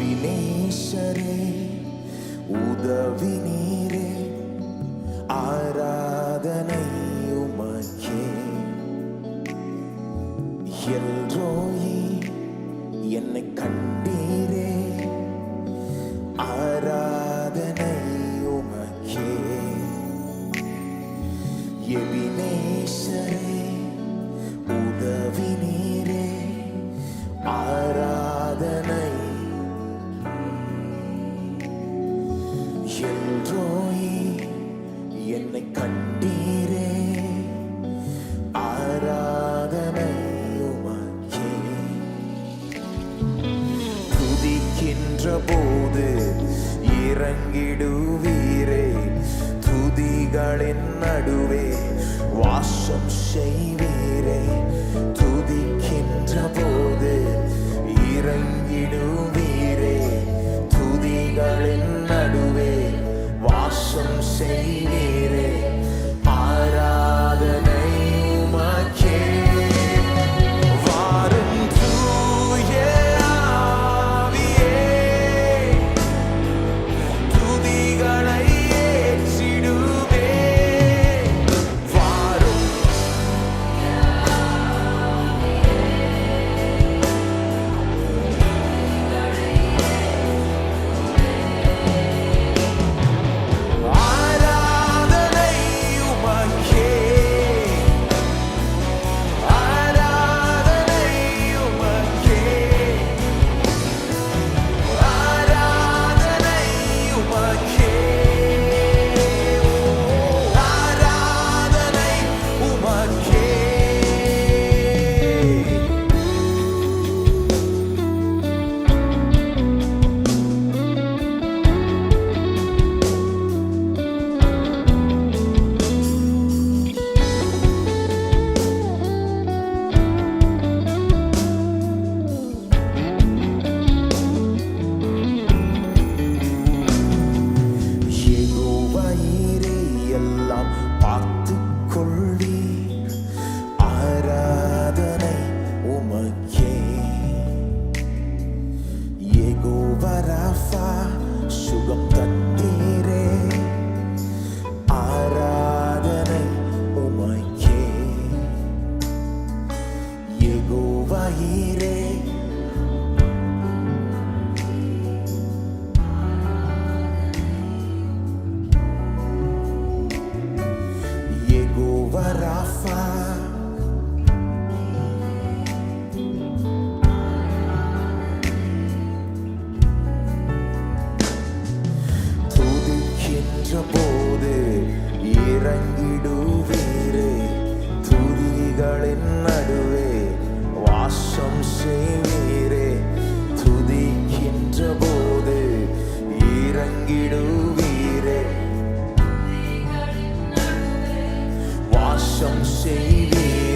எபினேசரே உதவி நீரே ஆராதனை உமக்கே எல்ரோயி என்னை கண்டீரே துதிகளின் நடுவே வாசம் செய்வே. யெகோவாயிரே யெகோவா துதிக்கின்ற போது இறங்கிடுவீரே. துதிகளின் நடுவே வாசம் செய்வீரே துதிக்கின்ற போது இறங்கிடுவீரே வாசம் செய்வீரே